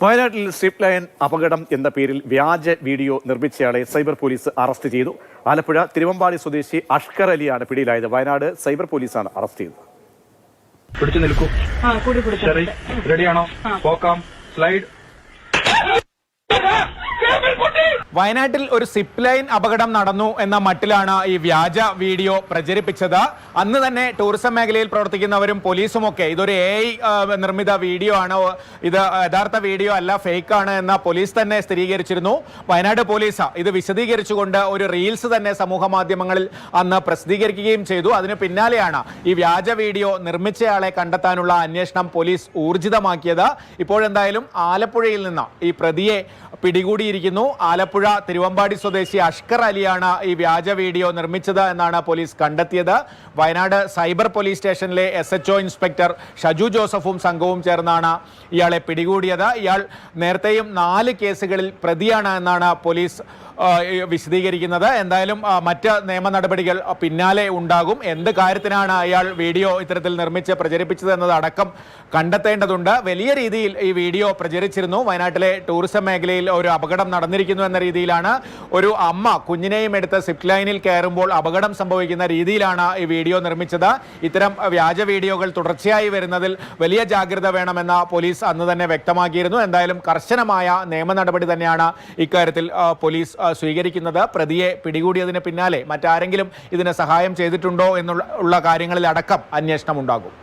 വയനാട്ടിൽ strip line അപകടം എന്ന പേരിൽ വ്യാജ വീഡിയോ നിർമ്മിച്ചയാളെ സൈബർ പോലീസ് അറസ്റ്റ് ചെയ്തു. ആലപ്പുഴ തിരുവമ്പാടി സ്വദേശി അഷ്കർ അലിയാണ് പിടിയിലായത്. വയനാട് സൈബർ പോലീസാണ് അറസ്റ്റ് ചെയ്തത്. പിടിച്ചു നിൽക്കൂ. ആ കൂടി പിടിച്ചു ശരി റെഡിയാണോ? പോക്കാം. സ്ലൈഡ്. വയനാട്ടിൽ ഒരു സിപ്പ് ലൈൻ അപകടം നടന്നു എന്ന മട്ടിലാണ് ഈ വ്യാജ വീഡിയോ പ്രചരിപ്പിച്ചത്. അന്ന് തന്നെ ടൂറിസം മേഖലയിൽ പ്രവർത്തിക്കുന്നവരും പോലീസും ഒക്കെ ഇതൊരു എ നിർമ്മിത വീഡിയോ ആണ്. ഇത് യഥാർത്ഥ വീഡിയോ അല്ല ഫേക്ക് ആണ് എന്ന പോലീസ് തന്നെ സ്ഥിരീകരിച്ചിരുന്നു. വയനാട് പോലീസ് ഇത് വിശദീകരിച്ചുകൊണ്ട് ഒരു റീൽസ് തന്നെ സമൂഹ മാധ്യമങ്ങളിൽ അന്ന് പ്രസിദ്ധീകരിക്കുകയും ചെയ്തു. അതിന് പിന്നാലെയാണ് ഈ വ്യാജ വീഡിയോ നിർമ്മിച്ചയാളെ കണ്ടെത്താനുള്ള അന്വേഷണം പോലീസ് ഊർജിതമാക്കിയത്. ഇപ്പോഴെന്തായാലും ആലപ്പുഴയിൽ നിന്ന് ഈ പ്രതിയെ പിടികൂടിയിരിക്കുന്നു. ആലപ്പുഴ തിരുവമ്പാടി സ്വദേശി അഷ്കർ അലിയാണ് ഈ വ്യാജ വീഡിയോ നിർമ്മിച്ചത് എന്നാണ് പോലീസ് കണ്ടെത്തിയത്. വയനാട് സൈബർ പോലീസ് സ്റ്റേഷനിലെ എസ് ഇൻസ്പെക്ടർ ഷജു ജോസഫും സംഘവും ചേർന്നാണ് ഇയാളെ പിടികൂടിയത്. ഇയാൾ നേരത്തെയും നാല് കേസുകളിൽ പ്രതിയാണ് എന്നാണ് പോലീസ് വിശദീകരിക്കുന്നത്. എന്തായാലും മറ്റ് നിയമ നടപടികൾ പിന്നാലെ ഉണ്ടാകും. എന്ത് കാര്യത്തിനാണ് അയാൾ വീഡിയോ ഇത്തരത്തിൽ നിർമ്മിച്ച് പ്രചരിപ്പിച്ചത് എന്നതടക്കം കണ്ടെത്തേണ്ടതുണ്ട്. വലിയ രീതിയിൽ ഈ വീഡിയോ പ്രചരിച്ചിരുന്നു. വയനാട്ടിലെ ടൂറിസം മേഖലയിൽ ഒരു അപകടം നടന്നിരിക്കുന്നു എന്ന രീതിയിലാണ് ഒരു അമ്മ കുഞ്ഞിനെയും എടുത്ത് സിപ് ലൈനിൽ കയറുമ്പോൾ അപകടം സംഭവിക്കുന്ന രീതിയിലാണ് ഈ വീഡിയോ നിർമ്മിച്ചത്. ഇത്തരം വ്യാജ വീഡിയോകൾ തുടർച്ചയായി വരുന്നതിൽ വലിയ ജാഗ്രത വേണമെന്ന പോലീസ് അന്ന് തന്നെ വ്യക്തമാക്കിയിരുന്നു. എന്തായാലും കർശനമായ നിയമ നടപടി തന്നെയാണ് ഇക്കാര്യത്തിൽ പോലീസ് സ്വീകരിക്കുന്നത്. പ്രതിയെ പിടികൂടിയതിന് പിന്നാലെ മറ്റാരെങ്കിലും ഇതിന് സഹായം ചെയ്തിട്ടുണ്ടോ എന്നുള്ള കാര്യങ്ങളിൽ അടക്കം അന്വേഷണം ഉണ്ടാകും